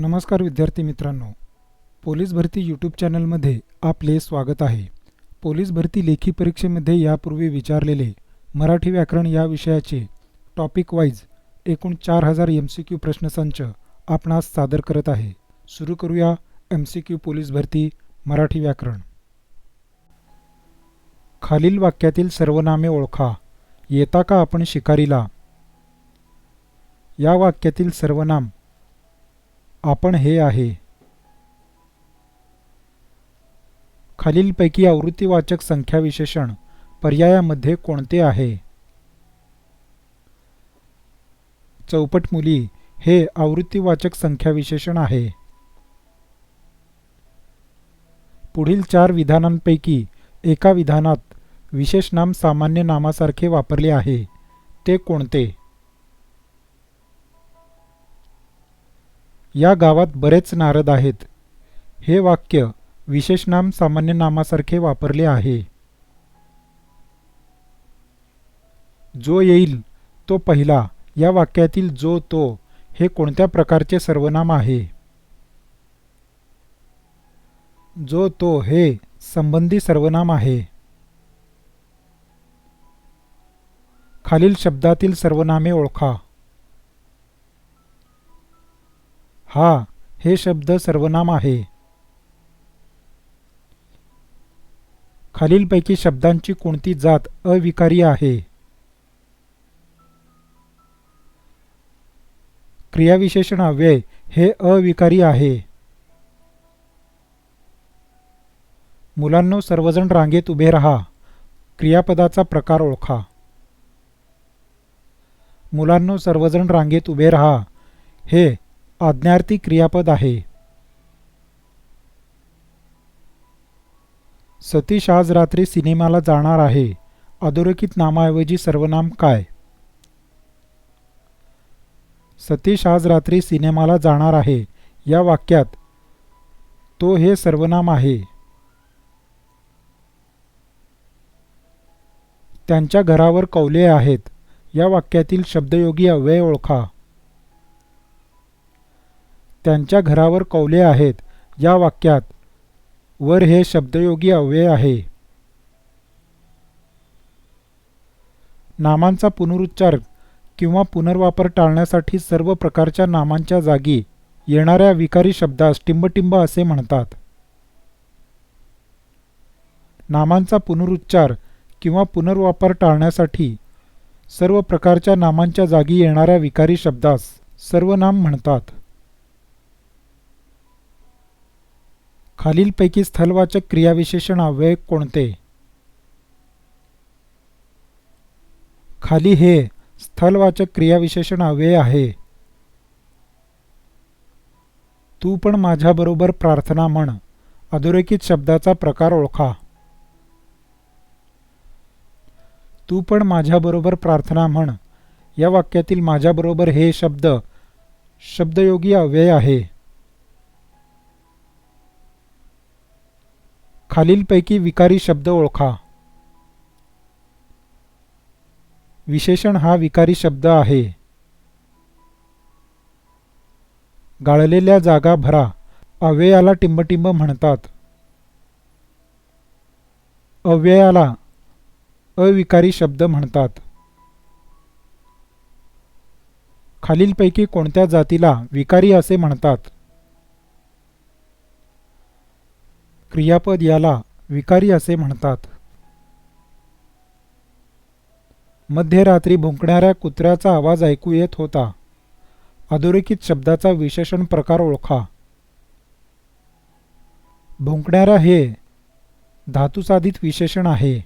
नमस्कार विद्यार्थी मित्रांनो. पोलीस भरती यूट्यूब चॅनलमध्ये आपले स्वागत आहे. पोलीस भरती लेखी परीक्षेमध्ये यापूर्वी विचारलेले मराठी व्याकरण या विषयाचे टॉपिक वाईज एकूण चार हजार एम सी क्यू प्रश्नसंच आपणास सादर करत आहे. सुरू करूया एम सी क्यू पोलीस भरती मराठी व्याकरण. खालील वाक्यातील सर्वनामे ओळखा. येता का आपण शिकारीला? या वाक्यातील सर्वनाम आपण हे आहे. खालीलपैकी आवृत्तीवाचक संख्या विशेषण पर्यायामध्ये कोणते आहे? चौपट मुली हे आवृत्तीवाचक संख्या विशेषण आहे. पुढील चार विधानांपैकी एका विधानात विशेष नाम सामान्य नामासारखे वापरले आहे. ते कोणते? या गावात बरेच नारद आहेत. हे वाक्य विशेष नाम सामान्य नामासारखे वापरले आहे. जो येईल तो पहिला. या वाक्यातील जो तो हे कोणत्या प्रकारचे सर्वनाम आहे? जो तो हे संबंधी सर्वनाम आहे. खालील शब्दातील सर्वनामे ओळखा. हा हे शब्द सर्वनाम आहे. खालीलपैकी शब्दांची कोणती जात अविकारी आहे? क्रियाविशेषण अव्यय हे अविकारी आहे. मुलांनो सर्वजण रांगेत उभे राहा. क्रियापदाचा प्रकार ओळखा. मुलांनो सर्वजण रांगेत उभे राहा. हे आज्ञार्थी क्रियापद आहे. सतीश आज रात्री सिनेमाला जाणार आहे. अधोरेखित नामाऐवजी सर्वनाम काय? सतीश आज रात्री सिनेमाला जाणार आहे. या वाक्यात तो हे सर्वनाम आहे. त्यांच्या घरावर कौले आहेत. या वाक्यातील शब्दयोगी अव्यय ओळखा. त्यांच्या घरावर कौले आहेत. या वाक्यात वर हे शब्दयोगी अव्यय आहे. नामांचा पुनरुच्चार किंवा पुनर्वापर टाळण्यासाठी सर्व प्रकारच्या नामांच्या जागी येणाऱ्या विकारी शब्दास टिंबटिंब असे म्हणतात. नामांचा पुनरुच्चार किंवा पुनर्वापर टाळण्यासाठी सर्व प्रकारच्या नामांच्या जागी येणाऱ्या विकारी शब्दास सर्वनाम म्हणतात. खालीलपैकी स्थलवाचक क्रियाविशेषण अव्यय कोणते? खाली हे स्थलवाचक क्रियाविशेषण अव्यय आहे. तू पण माझ्याबरोबर प्रार्थना म्हण. अधोरेखित शब्दाचा प्रकार ओळखा. तू पण माझ्याबरोबर प्रार्थना म्हण. या वाक्यातील माझ्याबरोबर हे शब्द शब्दयोगी अव्यय आहे. खालीलपैकी विकारी शब्द ओळखा. विशेषण हा विकारी शब्द आहे. गाळलेल्या जागा भरा. अव्ययाला टिंबटिंब म्हणतात. अव्ययाला अविकारी शब्द म्हणतात. खालीलपैकी कोणत्या जातीला विकारी असे म्हणतात? क्रियापद याला विकारी असे म्हणतात. मध्यरात्री भुंकणाऱ्या कुत्र्याचा आवाज ऐकू येत होता. अधोरेखित शब्दाचा विशेषण प्रकार ओळखा. भुंकणाऱ्या हे धातुसाधित विशेषण आहे.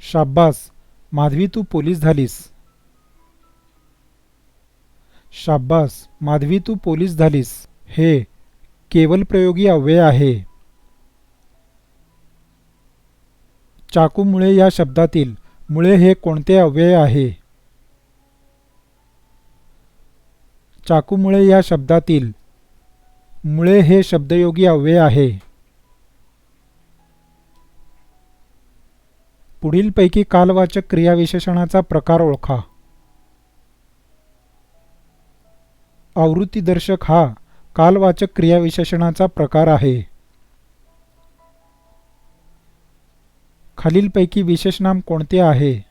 शाब्बास माधवी तू पोलीस झालीस. शाब्बास माधवी तू पोलीस झालीस. हे केवल प्रयोगी अव्यय आहे. चाकूमुळे या शब्दातील मुळे हे कोणते अव्यय आहे? चाकूमुळे या शब्दातील मुळे हे शब्दयोगी अव्यय आहे. पुढीलपैकी कालवाचक क्रियाविशेषणाचा प्रकार ओळखा. आवृत्तीदर्शक हा कालवाचक क्रियाविशेषणाचा प्रकार आहे. खालीलपैकी विशेषनाम कोणते आहे?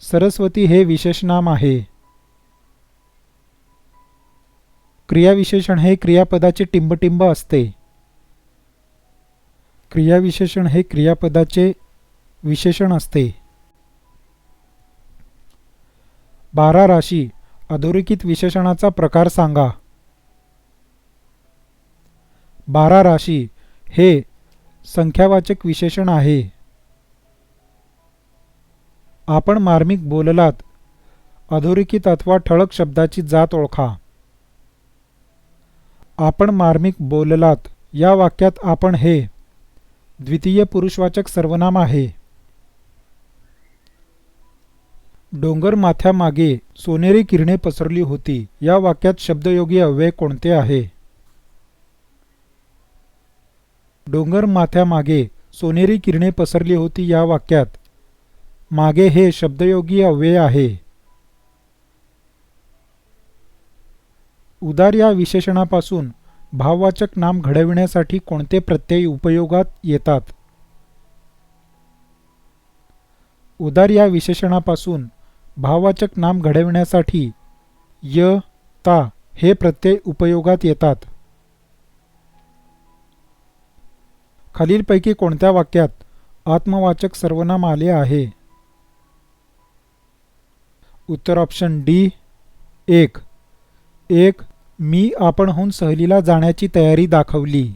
सरस्वती हे विशेषनाम आहे. क्रियाविशेषण हे क्रियापदाचे टिंबटिंब असते. क्रियाविशेषण हे क्रियापदाचे विशेषण असते. बारा राशी अधोरेखित विशेषणाचा प्रकार सांगा. बारा राशी हे संख्यावाचक विशेषण आहे. आपण मार्मिक बोललात अधोरेखित अथवा ठळक शब्दाची जात ओळखा. आपण मार्मिक बोललात या वाक्यात आपण हे द्वितीय पुरुषवाचक सर्वनाम आहे. डोंगर माथ्यामागे सोनेरी किरणे पसरली होती. या वाक्यात शब्दयोगी अव्यय कोणते आहे? डोंगर माथ्यामागे सोनेरी किरणे पसरली होती या वाक्यात. मागे हे शब्दयोगी अव्यय आहे. उदार या विशेषणापासून भाववाचक नाम घडविण्यासाठी कोणते प्रत्यय उपयोगात येतात? उदार या विशेषणापासून भाववाचक नाम घडविण्यासाठी य ता हे प्रत्यय उपयोगात येतात. खालीलपैकी कोणत्या वाक्यात आत्मवाचक सर्वनाम आले आहे? उत्तर ऑप्शन डी एक. एक मी आपणहून सहलीला जाण्याची तयारी दाखवली.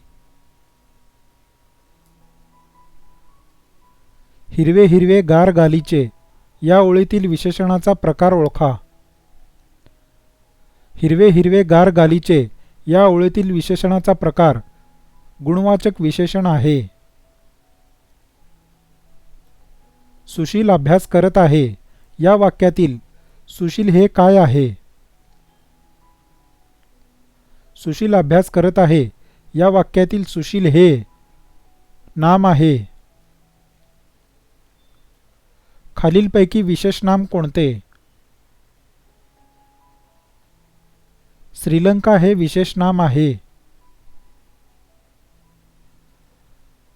हिरवे हिरवे गार गालीचे. या ओळीतील विशेषणाचा प्रकार ओळखा. हिरवे हिरवे गार गालीचे या ओळीतील विशेषणाचा प्रकार गुणवाचक विशेषण आहे. सुशील अभ्यास करत आहे. या वाक्यातील सुशील हे काय आहे? सुशील अभ्यास करत आहे. या वाक्यातील सुशील हे नाम आहे. खालीलपैकी विशेष नाम कोणते? श्रीलंका हे विशेष नाम आहे.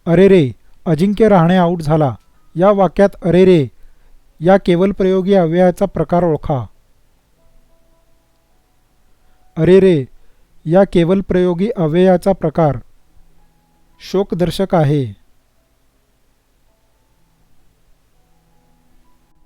अरे रे अजिंक्य राहणे आऊट झाला. या वाक्यात अरे रे या केवल प्रयोगी अव्ययाचा प्रकार ओळखा. अरे रे या केवल प्रयोगी अव्ययाचा प्रकार. शोकदर्शक आहे.